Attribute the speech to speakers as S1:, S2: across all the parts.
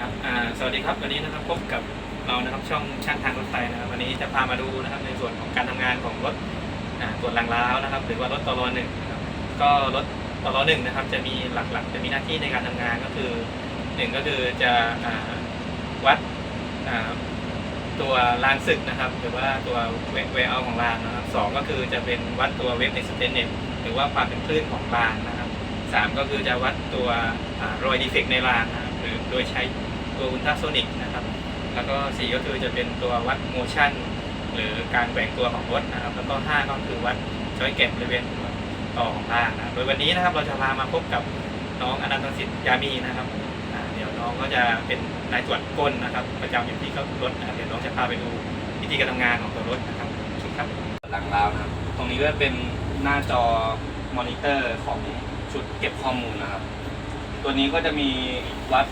S1: ครับสวัสดีครับวันนี้นะครับพบกับเรานะครับช่องช่างทางรถไฟนะครับวันนี้จะพามาดูนะครับในส่วนของการทำงานของรถอ่าตรวจรางร้าวนะครับ หรือว่ารถตลหนึ่งนะครับก็รถตลหนึ่งนะครับจะมีหลักๆ จะมีหน้าที่ในการทำงานก็คือหนึ่งก็คือจะอวัดตัวรางศึกนะครับ หรือว่าตัวเวเอาของรางนะครับสองก็คือจะเป็นวัดตัวเวฟในสเตนเน็ตหรือว่าความเป็นคลื่นของรางนะครับสามก็คือจะวัดตัวอรอยดีเฟกในรางนะครับหรือโดยใช้ ตัวอุลตราโซนิกนะครับ แล้วก็สี่ก็คือจะเป็นตัววัดโมชั่น หรือการแกว่งตัวของรถนะครับ แล้วก็ห้าก็คือวัดจอยเก็บบริเวณตัวต่อของรางนะโดยวันนี้นะครับเราจะพามาพบกับน้องอนันตสิทธิ์ยามีนะครับเดี๋ยวน้องก็จะเป็นนายตรวจก้นนะครับ ประจำอยู่ที่รถนะเดี๋ยวน้องจะพาไปดูวิธีการทำงานของตัวรถนะครับชุดครับ
S2: หลังราวนะครับ ตรงนี้ก็เป็นหน้าจอมอนิเตอร์ของชุดเก็บข้อมูลนะครับ ตัวนี้ก็จะมีวัด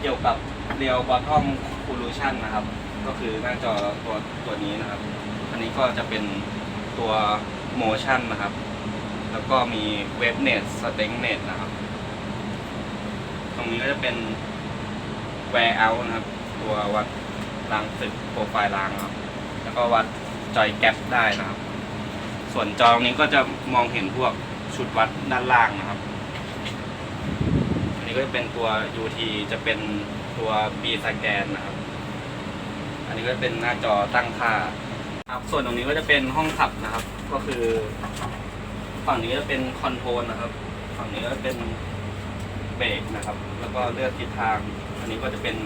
S2: เกี่ยวกับเรียวบอททอมคูลูชันนะครับ ก็คือหน้าจอตัวตัวนี้นะครับ อันนี้ก็จะเป็นตัวโมชั่นนะครับ แล้วก็มีเว็บเน็ตสเต็งเน็ตนะครับ ตรงนี้ก็จะเป็นแวร์เอานะครับ ตัววัดรางตึกโปรไฟล์รางครับ แล้วก็วัดจอยแก๊ปได้นะครับ ส่วนจอตรงนี้ก็จะมองเห็นพวกชุดวัดด้านล่างนะครับ ก็จะเป็นตัว UT จะเป็นตัว B สแกนนะครับ อันนี้ก็จะเป็นหน้าจอตั้งค่าครับ ส่วนตรงนี้ก็จะเป็นห้องขับนะครับ ก็คือ ฝั่งนี้จะเป็นคอนโทรลนะครับ ฝั่งนี้ก็เป็นเบรกนะครับ แล้วก็เลือกทิศทาง อันนี้ก็จะเป็น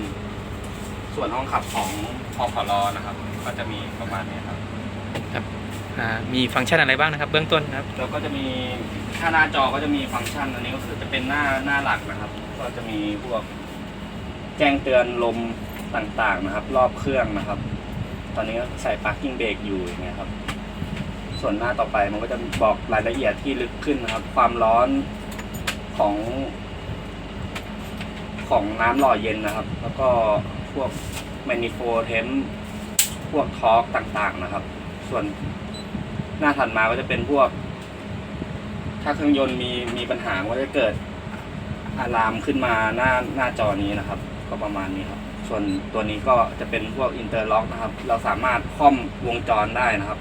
S2: ส่วนห้องขับของพอพลอนะครับ ก็จะมีประมาณนี้ครับ
S1: มีฟังก์ชันอะไรบ้างนะครับ เบื้องต้นนะครับ
S2: แล้วก็จะมีถ้าหน้าจอก็จะมีฟังก์ชันอันนี้ก็คือจะเป็นหน้าหน้าหลักนะครับ ก็จะมีพวกแจ้งเตือนลมต่างๆนะครับ รอบเครื่องนะครับ ตอนนี้ก็ใส่ parking brake อยู่อย่างเงี้ยครับ ส่วนหน้าต่อไปมันก็จะบอกรายละเอียดที่ลึกขึ้นนะครับ ความร้อนของ ของน้ำหล่อเย็นนะครับ แล้วก็พวก manifold temp พวกทอร์กต่างๆนะครับ ส่วน หน้าถัดมาก็จะเป็นพวก ถ้าเครื่องยนต์มีมีปัญหาก็จะเกิดอะลามขึ้นมาหน้าหน้าจอนี้นะครับ ก็ประมาณนี้ครับ ส่วนตัวนี้ก็จะเป็นพวกอินเตอร์ล็อกนะครับ เราสามารถค่อมวงจรได้นะครับ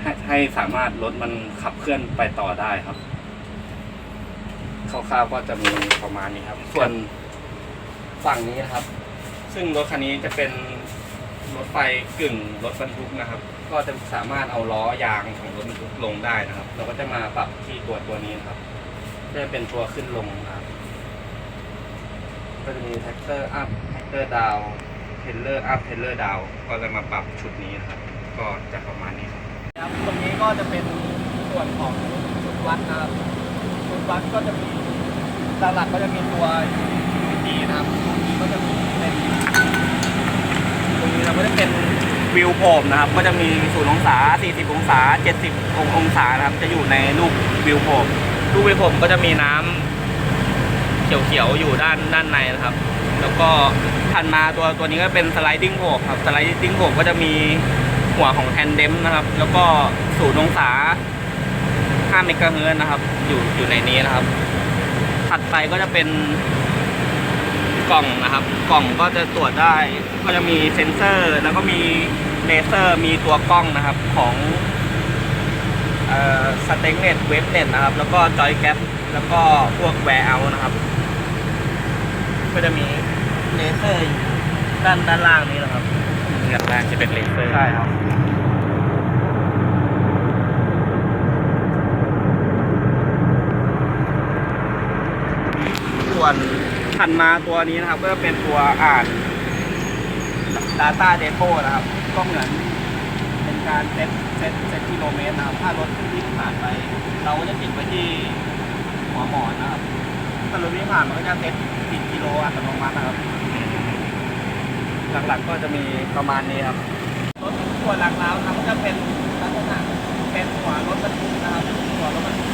S2: ให้ให้สามารถรถมันขับเคลื่อนไปต่อได้ครับคร่าวๆก็จะมีประมาณนี้ครับ ส่วนฝั่งนี้นะครับ ซึ่งรถคันนี้จะเป็นรถไฟกึ่งรถบรรทุกนะครับก็จะสามารถเอาล้อยางของรถบรรทุกลงได้นะครับ เราก็จะมาปรับที่ตัวตัวนี้นะครับจะเป็นตัวขึ้นลงนะครับก็จะมีแท็กเตอร์อัพแท็กเตอร์ดาวเทเลอร์อัพเทเลอร์ดาวก็จะมาปรับชุดนี้นะครับ ก็จะประมาณนี้ครับ
S3: ครับตรงนี้ก็จะเป็นส่วนของชุดวัดนะครับชุดวัดก็จะมีหลักๆก็จะมีตัว UT นะครับตรงนี้ก็จะมีเป็น
S2: ตรงนี้เราก็จะเป็น วิวโผมนะครับ ก็จะมี0องศา 40 องศา 70 องศานะครับ จะอยู่ในรูปวิวโผมรูปวิวโผมก็จะมีน้ำเขียวๆอยู่ด้านด้านในนะครับ แล้วก็ถัดมาตัวตัวนี้ก็เป็นสไลดิ้งโผมครับสไลดิ้งโผมก็จะมีหัวของแทนเดมนะครับ แล้วก็0องศา 5 เมกะเฮิรตซ์นะครับ อยู่อยู่ในนี้นะครับ ถัดไปก็จะเป็น กล่องนะครับ กล่องก็จะตรวจได้ ก็จะมีเซ็นเซอร์ แล้วก็มีเลเซอร์ มีตัวกล้องนะครับของสเต็งเน็ตเว็บเน็ตนะครับ แล้วก็จอยแก๊ปแล้วก็พวกแวร์เอานะครับ ก็จะมีเลเซอร์อยู่ด้านด้านล่างนี้นะครับ
S1: ด้านล่างจะเป็นเลเซอร์
S2: ใช่ครับส่วน ถัดมาตัวนี้นะครับ ก็จะเป็นตัวอ่าน Data Depot นะครับ ก็เหมือนเป็นการเซตเซตเซตกิโลเมตรนะครับ ถ้ารถวิ่งผ่านไป เราก็จะติดไว้ที่หัวหมอนนะครับถ้ารถวิ่งผ่านมันก็จะเซตติดกิโลอัตโนมัตินะครับ หลักๆก็จะมีประมาณนี้ครับ รถส่วนหลังแล้วนะครับก็จะเป็นลักษณะเป็นหัวรถบรรทุกนะครับหัวรถบรรทุก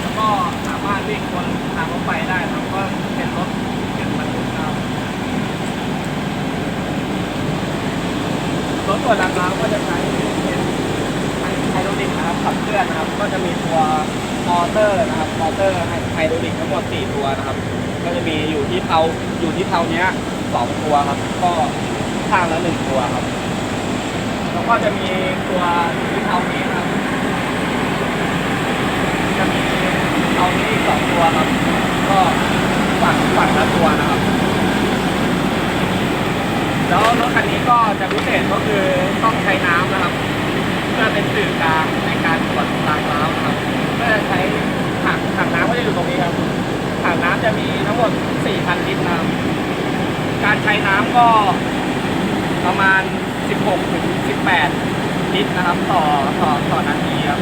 S2: แล้วก็สามารถวิ่งบนทางรถไฟได้นะครับก็เป็นรถเก็บบรรทุกนะครับรถส่วนหลังแล้วก็จะใช้เป็นไฮดรอลิกนะครับขับเคลื่อนนะครับ ก็จะมี ตัวมอเตอร์นะครับมอเตอร์ไฮดรอลิกทั้งหมด4ตัวนะครับ ก็จะมีอยู่ที่เทาอยู่ที่เทาเนี้ยสองตัวครับ ก็ข้างละหนึ่งตัวครับ แล้วก็จะมีตัวที่เทานี้ครับ จะมีเทานี้อีกสองตัวครับ ก็ฝั่งฝั่งละตัวนะครับ แล้วรถคันนี้ก็จะพิเศษก็คือต้องใช้น้ำนะครับเพื่อเป็นสื่อกลาง การตรวจรางร้าวนครับก็จะใช้ถังถังน้ำก็จะอยู่ตรงนี้ครับถังน้ำจะมีทั้งหมด 4,000 ลิตรนะครับการใช้น้ำก็ประมาณ 16 ถึง 18 ลิตรนะครับ ต่อต่อต่อนาทีครับ